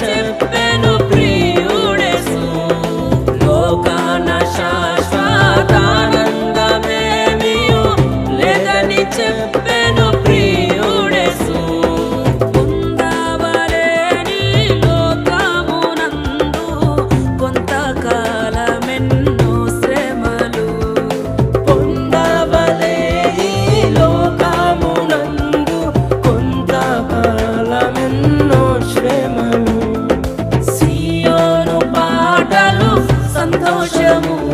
చెప్పెను చెప్పు. Então te amo.